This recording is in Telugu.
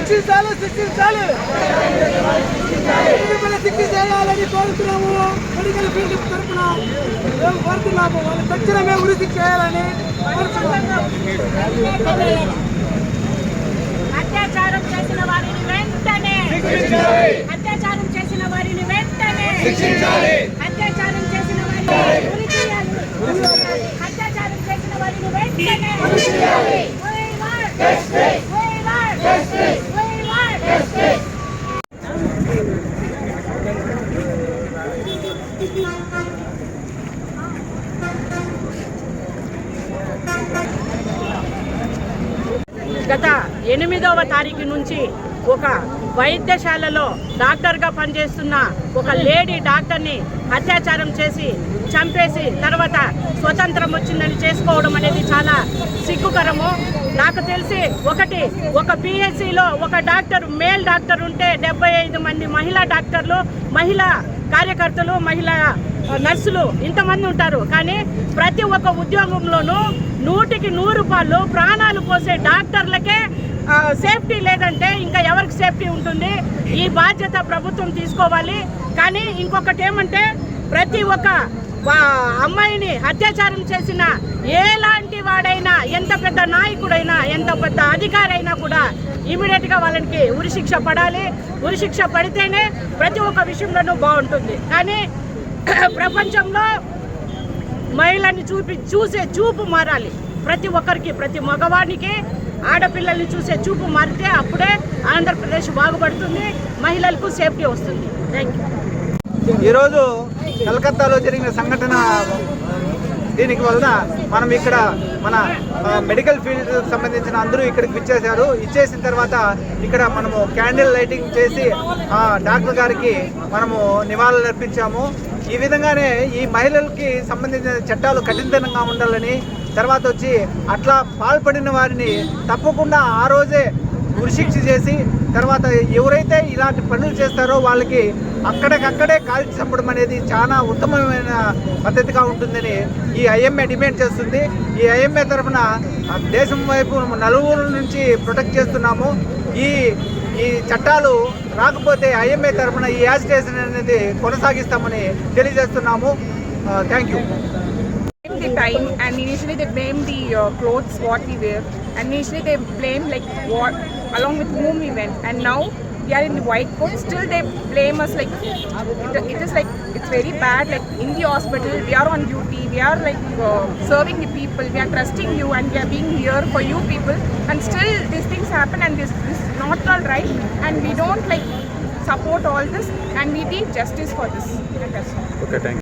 శిక్షించాలి శిక్షించాలి. శిక్ష చేయాలని కోరుతున్నాము. మెడికల్ ఫీల్డ్ తరఫున మేము కోరుతున్నాము. వాళ్ళు తక్షణమే ఉరి శిక్ష చేయాలని కోరుతున్నాము అత్యాచారం చేసిన వారిని వెంటనే అత్యాచారం చేసిన వారిని వెంటనే అత్యాచారం చేసిన వారిని ఉరి తీయాలి. అత్యాచారం చేసిన వారిని వెంటనే ఉరి తీయాలి. We want justice. We want justice. We want justice. గత ఎనిమిదవ తారీఖు నుంచి ఒక వైద్యశాలలో డాక్టర్గా పనిచేస్తున్న ఒక లేడీ డాక్టర్ని అత్యాచారం చేసి చంపేసి తర్వాత స్వతంత్రం వచ్చిందని చేసుకోవడం అనేది చాలా సిగ్గుకరము. నాకు తెలిసి ఒకటి ఒక పిహెచ్సిలో ఒక డాక్టర్ మేల్ డాక్టర్ ఉంటే డెబ్బై ఐదు మంది మహిళా డాక్టర్లు మహిళా కార్యకర్తలు మహిళా నర్సులు ఇంతమంది ఉంటారు. కానీ ప్రతి ఒక్క ఉద్యోగంలోనూ నూటికి నూరు రూపాయలు ప్రాణాలు పోసే డాక్టర్లకే సేఫ్టీ లేదంటే ఇంకా ఎవరికి సేఫ్టీ ఉంటుంది? ఈ బాధ్యత ప్రభుత్వం తీసుకోవాలి. కానీ ఇంకొకటి ఏమంటే ప్రతి ఒక్క అమ్మాయిని అత్యాచారం చేసిన ఎలాంటి వాడైనా ఎంత పెద్ద నాయకుడైనా ఎంత పెద్ద అధికారి అయినా కూడా ఇమీడియట్గా వాళ్ళకి ఉరిశిక్ష పడాలి. ఉరిశిక్ష పడితేనే ప్రతి ఒక్క విషయంలోనూ బాగుంటుంది. కానీ ప్రపంచంలో మహిళల్ని చూపి చూసే చూపు మారాలి. ప్రతి ఒక్కరికి ప్రతి మగవానికి ఆడపిల్లల్ని చూసే చూపు మారితే అప్పుడే ఆంధ్రప్రదేశ్ బాగుపడుతుంది మహిళలకు సేఫ్టీ వస్తుంది. థ్యాంక్ యూ ఈరోజు కలకత్తాలో జరిగిన సంఘటన దీనికి వలన మనం ఇక్కడ మన మెడికల్ ఫీల్డ్ సంబంధించిన అందరూ ఇక్కడికి ఇచ్చేశారు ఇచ్చేసిన తర్వాత ఇక్కడ మనము క్యాండిల్ లైటింగ్ చేసి ఆ, డాక్టర్ గారికి మనము నివాళులు అర్పించాము ఈ విధంగానే ఈ మహిళలకి సంబంధించిన చట్టాలు కఠినతనంగా ఉండాలని తర్వాత వచ్చి అట్లా పాల్పడిన వారిని తప్పకుండా ఆ రోజే ఉరిశిక్ష చేసి తర్వాత ఎవరైతే ఇలాంటి పనులు చేస్తారో వాళ్ళకి అక్కడికక్కడే కాల్చి చంపడం అనేది చాలా ఉత్తమమైన పద్ధతిగా ఉంటుందని ఈ ఐఎంఏ డిమాండ్ చేస్తుంది. ఈ ఐఎంఏ తరఫున దేశం వైపు నలుగురు నుంచి ప్రొటెక్ట్ చేస్తున్నాము. ఈ ఈ చట్టాలు రాకపోతే ఐఎంఏ తరఫున ఈ యాజిటేషన్ అనేది కొనసాగిస్తామని తెలియజేస్తున్నాము thank you blame the time and initially they blame the uh, clothes what we wear and initially they blame like what along with whom we went and now we are in the white coat still they blame us like it, it is like it's very bad like in the hospital we are on duty we are like uh, serving the people we are trusting you and we are being here for you people and still these things happen and this, this not all right and we don't like support all this and we need justice for this. Okay, thank you.